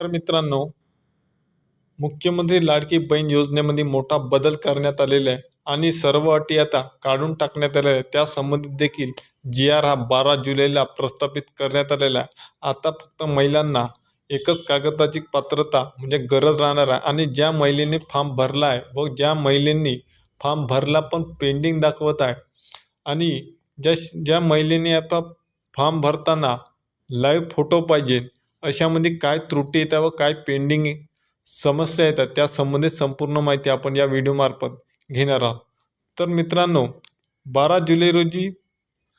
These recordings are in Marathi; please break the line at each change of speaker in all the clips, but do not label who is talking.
तर मित्रांनो मुख्यमंत्री लाडकी बहीण योजनेमध्ये मोठा बदल करण्यात आलेला आहे आणि सर्व अटी आता काढून टाकण्यात आलेल्या आहे त्यासंबंधित देखील जी आर हा बारा जुलैला प्रस्थापित करण्यात आलेला आहे. आता फक्त महिलांना एकच कागदाची पात्रता म्हणजे गरज राहणार आहे आणि ज्या महिलेने फॉर्म भरला आहे व ज्या महिलेंनी फॉर्म भरला पण पेंडिंग दाखवत आहे आणि ज्या ज्या महिलेने आता फॉर्म भरताना लाईव्ह फोटो पाहिजे अशामध्ये काय त्रुटी येतात व काय पेंडिंग समस्या येतात त्या संबंधित संपूर्ण माहिती आपण या व्हिडिओमार्फत घेणार आहोत. तर मित्रांनो बारा जुलै रोजी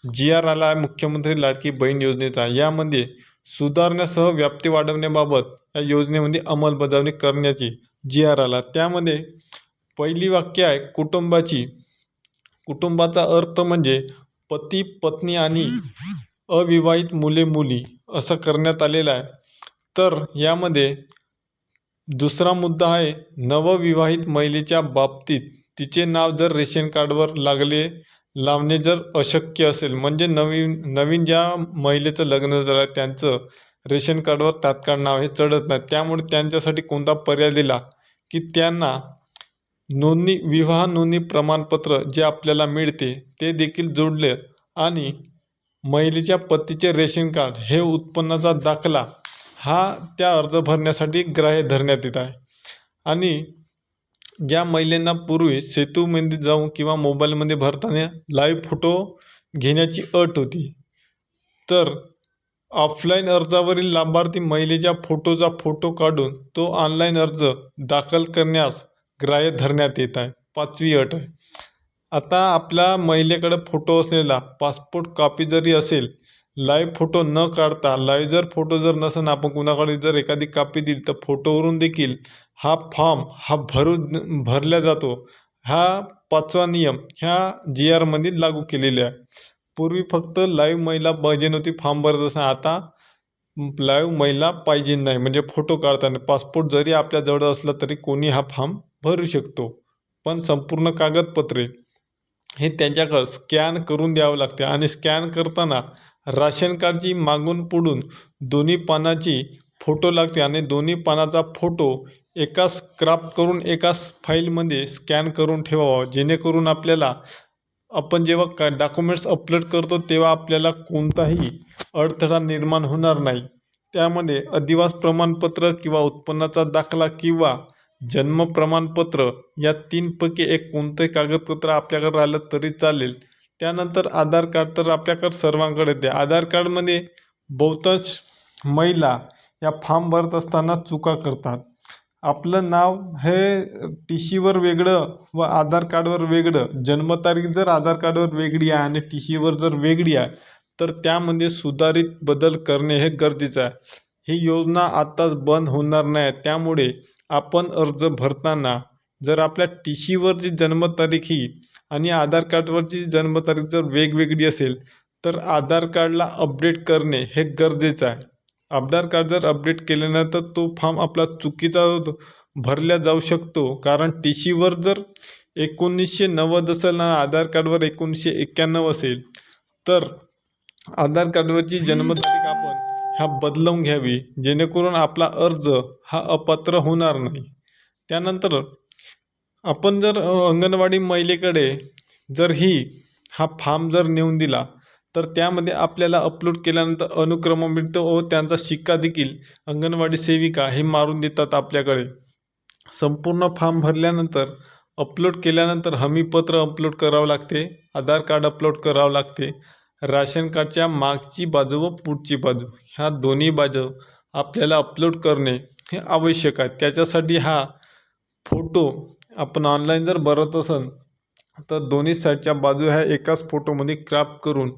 जी आर आला आहे मुख्यमंत्री लाडकी बहीण योजनेचा. यामध्ये सुधारण्यासह व्याप्ती वाढवण्याबाबत या योजनेमध्ये अंमलबजावणी करण्याची जी आर आला. त्यामध्ये पहिली वाक्य आहे कुटुंबाची कुटुंबाचा अर्थ म्हणजे पती पत्नी आणि अविवाहित मुले मुली असं करण्यात आलेलं आहे. तर यामध्ये दुसरा मुद्दा आहे नवविवाहित महिलेच्या बाबतीत तिचे नाव जर रेशन कार्डवर लागले लावणे जर अशक्य असेल म्हणजे नवीन नवीन ज्या महिलेचं लग्न झालं त्यांचं रेशन कार्डवर तात्काळ नाव हे चढत नाही. त्यामुळे त्यांच्यासाठी कोणता पर्याय दिला की त्यांना नोंदणी विवाह नोंदणी प्रमाणपत्र जे आपल्याला मिळते ते देखील जोडले आणि महिलेच्या पतीचे रेशन कार्ड हे उत्पन्नाचा दाखला हा त्या अर्ज भरण्यासाठी ग्राह्य धरण्यात येत आहे. आणि ज्या महिलांना पूर्वी सेतूमध्ये जाऊन किंवा मोबाईलमध्ये भरताना लाईव्ह फोटो घेण्याची अट होती तर ऑफलाईन अर्जावरील लाभार्थी महिलेच्या फोटोचा फोटो काढून तो ऑनलाईन अर्ज दाखल करण्यास ग्राह्य धरण्यात येत आहे. पाचवी अट आहे. आता आपल्या महिलेकडे फोटो असलेला पासपोर्ट कॉपी जरी असेल लाईव्ह फोटो न काढता लाईव्ह जर फोटो जर नसेल आपण कुणाकडे जर एखादी कापी दिली तर फोटोवरून देखील हा फॉर्म हा भरू भरला जातो. हा पाचवा नियम ह्या जी आरमध्ये लागू केलेला आहे. पूर्वी फक्त लाईव्ह महिला पाहिजे नव्हती फॉर्म भरत असताना. आता लाईव्ह महिला पाहिजे नाही म्हणजे फोटो काढताना. पासपोर्ट जरी आपल्याजवळ असला तरी कोणी हा फॉर्म भरू शकतो. पण संपूर्ण कागदपत्रे हे त्यांच्याकडं स्कॅन करून द्यावं लागते. आणि स्कॅन करताना राशन कार्डची मागून पुढून दोन्ही पानाची फोटो लागते आणि दोन्ही पानाचा फोटो एका स्क्रॅप करून एका फाईलमध्ये स्कॅन करून ठेवावा. जेणेकरून आपल्याला आपण जेव्हा का डॉक्युमेंट्स अपलोड करतो तेव्हा आपल्याला कोणताही अडथळा निर्माण होणार नाही. त्यामध्ये अधिवास प्रमाणपत्र किंवा उत्पन्नाचा दाखला किंवा जन्म प्रमाणपत्र या तीनपैकी एक कोणतंही कागदपत्र आपल्याकडे राहिलं तरी चालेल. त्यानंतर आधार कार्ड तर आपल्याकडे सर्वांकडे ते आधार कार्डमध्ये बहुतांश महिला या फॉर्म भरत असताना चुका करतात. आपलं नाव हे टी सीवर वेगळं व आधार कार्डवर वेगळं. जन्मतारीख जर आधार कार्डवर वेगळी आहे आणि टी सीवर जर वेगळी आहे तर त्यामध्ये सुधारित बदल करणे हे गरजेचं आहे. ही योजना आत्ताच बंद होणार नाही. त्यामुळे आपण अर्ज भरताना जर आपल्या टी सीवरची जन्मतारीख ही आणि आधार कार्डवरची जन्मतारीख जर वेगवेगळी असेल तर आधार कार्डला अपडेट करणे हे गरजेचं आहे. आधार कार्ड जर अपडेट केल्यानंतर तो फॉर्म आपला चुकीचा भरला जाऊ शकतो. कारण टी सीवर जर एकोणीसशे नव्वद असेल ना आधार कार्डवर एकोणीसशे एक्क्याण्णव असेल तर आधार कार्डवरची जन्मतारीख आपण ह्या बदलवून घ्यावी. जेणेकरून आपला अर्ज हा अपात्र होणार नाही. त्यानंतर आपण जर अंगणवाडी महिलेकडे जर ही हा फार्म जर नेऊन दिला तर त्यामध्ये आपल्याला अपलोड केल्यानंतर अनुक्रम मिळतो व त्यांचा शिक्का देखील अंगणवाडी सेविका हे मारून देतात आपल्याकडे. संपूर्ण फॉर्म भरल्यानंतर अपलोड केल्यानंतर हमीपत्र अपलोड करावं लागते आधार कार्ड अपलोड करावं लागते राशन कार्डच्या मागची बाजू व पुढची बाजू ह्या दोन्ही बाजू आपल्याला अपलोड करणे हे आवश्यक आहे. त्याच्यासाठी हा फोटो आपण ऑनलाईन जर भरत असेल तर दोन्ही साईडच्या बाजू ह्या एकाच फोटोमध्ये क्रॅप करून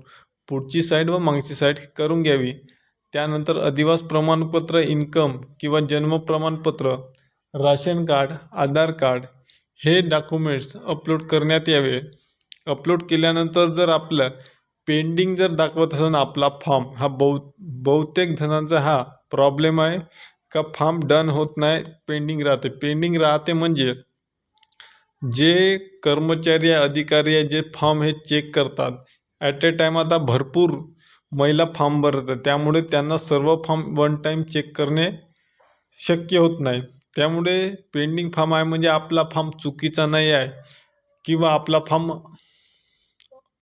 पुढची साईड व मागची साईड करून घ्यावी. त्यानंतर अधिवास प्रमाणपत्र इन्कम किंवा जन्म प्रमाणपत्र राशन कार्ड आधार कार्ड हे डॉक्युमेंट्स अपलोड करण्यात यावे. अपलोड केल्यानंतर जर आपलं पेंडिंग जर दाखवत असेल आपला फॉर्म हा बहु बहुतेक जणांचा हा प्रॉब्लेम आहे. का फॉर्म डन होत नाही पेंडिंग राहते. पेंडिंग राहते म्हणजे जे कर्मचारी अधिकारी आहे जे फॉर्म हे चेक करतात. ॲट ए टाईम आता भरपूर महिला फॉर्म भरतात. त्यामुळे त्यांना सर्व फॉर्म वन टाईम चेक करणे शक्य होत नाही. त्यामुळे पेंडिंग फार्म आहे म्हणजे आपला फार्म चुकीचा नाही आहे किंवा आपला फार्म